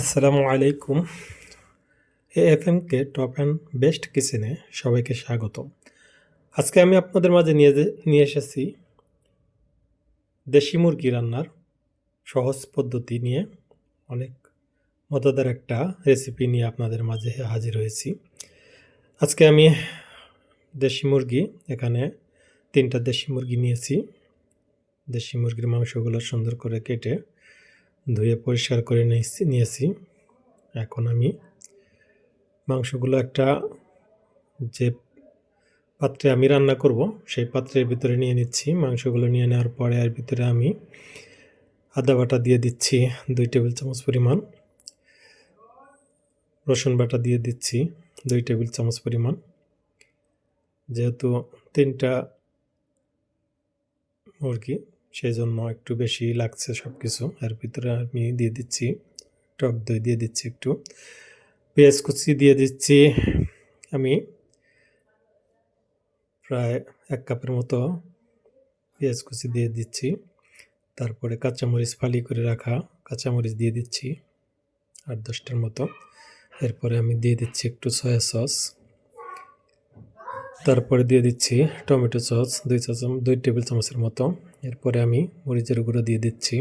আসসালামু আলাইকুম। A F M K top and best কিচেনে সবাইকে স্বাগত। আজকে আমি আপনাদের মাঝে নিয়ে নিয়ে এসেছি দেশি মুরগি রান্নার সহজ পদ্ধতি নিয়ে অনেক মজাদার একটা রেসিপি নিয়ে আপনাদের মাঝে হাজির হয়েছি। আজকে আমি দেশি মুরগি, এখানে তিনটা দেশি মুরগি নিয়েছি। দেশি মুরগির মাংসগুলো সুন্দর করে কেটে ধুয়ে পরিষ্কার করে নিয়েছি নিয়েছি। এখন আমি মাংসগুলো একটা যে পাত্রে আমি রান্না করব, সেই পাত্রের ভিতরে নিয়ে নিচ্ছি। মাংসগুলো নিয়ে নেওয়ার পরে এর ভিতরে আমি আদা বাটা দিয়ে দিচ্ছি, দুই টেবিল চামচ পরিমাণ। রসুন বাটা দিয়ে দিচ্ছি, দুই টেবিল চামচ পরিমাণ। যেহেতু তিনটা মুরগি সেই জন্য একটু বেশি লাগছে সব কিছু এর ভিতরে আমি দিয়ে দিচ্ছি, টক দই দিয়ে দিচ্ছি একটু। পেঁয়াজ কুচি দিয়ে দিচ্ছি আমি প্রায় এক কাপের মতো পেঁয়াজ কুচি দিয়ে দিচ্ছি। তারপরে কাঁচামরিচ ফালি করে রাখা কাঁচামরিচ দিয়ে দিচ্ছি আট দশটার মতো। এরপরে আমি দিয়ে দিচ্ছি একটু সয়া সস। তারপরে দিয়ে দিচ্ছি টমেটো সস, দুই চা চামচ দুই টেবিল চামচের মতো। এরপরে আমি মরিচের গুঁড়ো দিয়ে দিচ্ছি।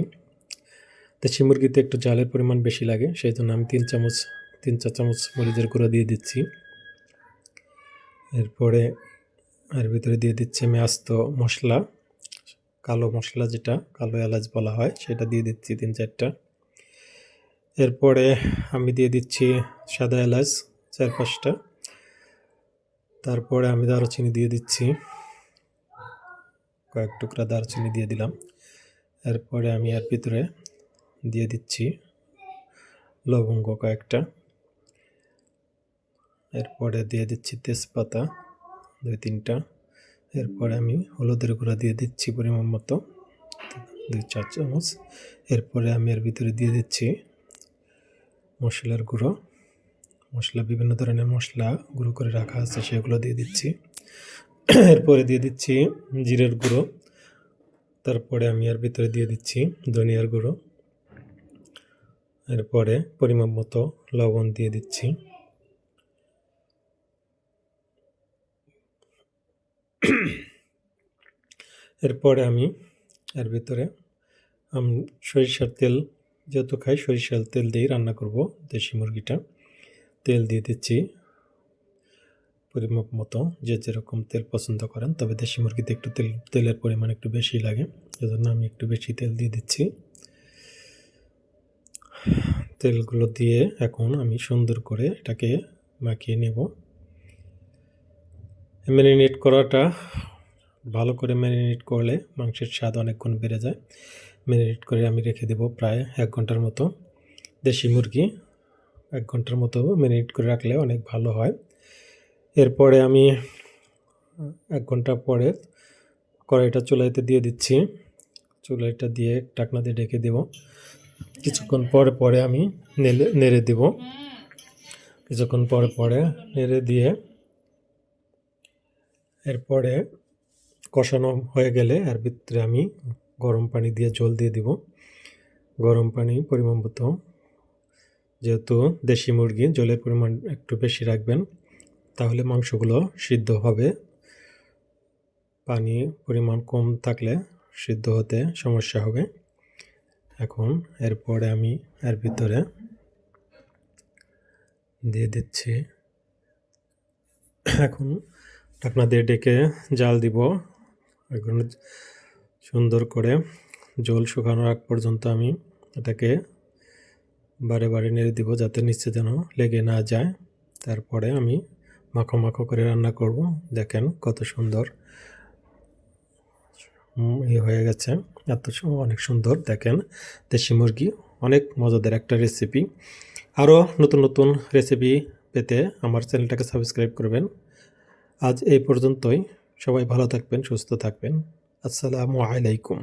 দেশি মুরগিতে একটু জালের পরিমাণ বেশি লাগে সেই জন্য আমি তিন চামচ, তিন চার চামচ মরিচের গুঁড়ো দিয়ে দিচ্ছি। এরপরে এর ভিতরে দিয়ে দিচ্ছি আমি আস্ত মশলা, কালো মশলা যেটা, কালো এলাচ বলা হয়, সেটা দিয়ে দিচ্ছি তিন চারটা। এরপরে আমি দিয়ে দিচ্ছি সাদা এলাচ চার পাঁচটা। তারপরে আমি দারুচিনি দিয়ে দিচ্ছি। কয়েক টুকরা দারচিনি দিয়ে দিলাম। এরপরে আমি এর ভিতরে দিয়ে দিচ্ছি লবঙ্গ কয়েকটা। এরপরে দিয়ে দিচ্ছি তেজপাতা দুই, তিনটা। এরপরে আমি হলুদের গুঁড়া দিয়ে দিচ্ছি পরিমাণ মতো, দুই, চার চামচ। এরপরে আমি এর ভিতরে দিয়ে দিচ্ছি মশলার গুঁড়ো। মশলা, বিভিন্ন ধরনের মশলা গুঁড়ো করে রাখা আছে, সেগুলো দিয়ে দিচ্ছি। এরপরে দিয়ে দিচ্ছি জিরের গুঁড়ো। তারপরে আমি এর ভিতরে দিয়ে দিচ্ছি ধনিয়ার গুঁড়ো। এরপরে পরিমাণ মতো লবণ দিয়ে দিচ্ছি। এরপরে আমি এর ভিতরে আমি সরিষার তেল যেহেতু খাই, সরিষার তেল দিয়েই রান্না করব দেশি মুরগিটা। তেল দিয়ে দিচ্ছি পরিমাপ মতো যে যেরকম তেল পছন্দ করেন, তবে দেশি মুরগিতে একটু তেল, তেলের পরিমাণ একটু বেশি লাগে। সেজন্য আমি একটু বেশি তেল দিয়ে দিচ্ছি। তেলগুলো দিয়ে এখন আমি সুন্দর করে এটাকে মাখিয়ে নেব। ম্যারিনেট করাটা ভালো করে ম্যারিনেট করলে মাংসের স্বাদ অনেকক্ষণ বেড়ে যায়। ম্যারিনেট করে আমি রেখে দেব প্রায় এক ঘণ্টার মতো। দেশি মুরগি এক ঘণ্টার মতো ম্যারিনেট করে রাখলে অনেক ভালো হয়। এরপরে আমি এক ঘণ্টা পরে কড়াইটা চুলাইতে দিয়ে দিচ্ছি। চুলাইটা দিয়ে টাকনা দিয়ে ঢেকে দেব। কিছুক্ষণ পরে পরে আমি নেড়ে নেড়ে দেব। কিছুক্ষণ পরে পরে নেড়ে দিয়ে এরপরে কষানো হয়ে গেলে এর ভিতরে আমি গরম পানি দিয়ে জল দিয়ে দিব। গরম পানি পরিমাণ মতো, যেহেতু দেশি মুরগি, জলের পরিমাণ একটু বেশি রাখবেন। তাহলে মাংসগুলো সিদ্ধ হবে। পানি পরিমাণ কম থাকলে সিদ্ধ হতে সমস্যা হবে। এখন এরপরে আমি এর ভিতরে দিয়ে দিচ্ছি। এখন ঢাকনা দিয়ে ডেকে জাল দিব। এখন সুন্দর করে জল শুকানোর আগ পর্যন্ত আমি এটাকে বারে বারে নেড়ে দিব যাতে নিচে যেন লেগে না যায়। তারপরে আমি মাখো মাখো করে রান্না করব। দেখেন কত সুন্দর ইয়ে হয়ে গেছে। এত অনেক সুন্দর। দেখেন দেশি মুরগি, অনেক মজাদার একটা রেসিপি আরও নতুন নতুন রেসিপি পেতে আমার চ্যানেলটাকে সাবস্ক্রাইব করবেন। আজ এই পর্যন্তই। সবাই ভালো থাকবেন, সুস্থ থাকবেন। আসসালামু আলাইকুম।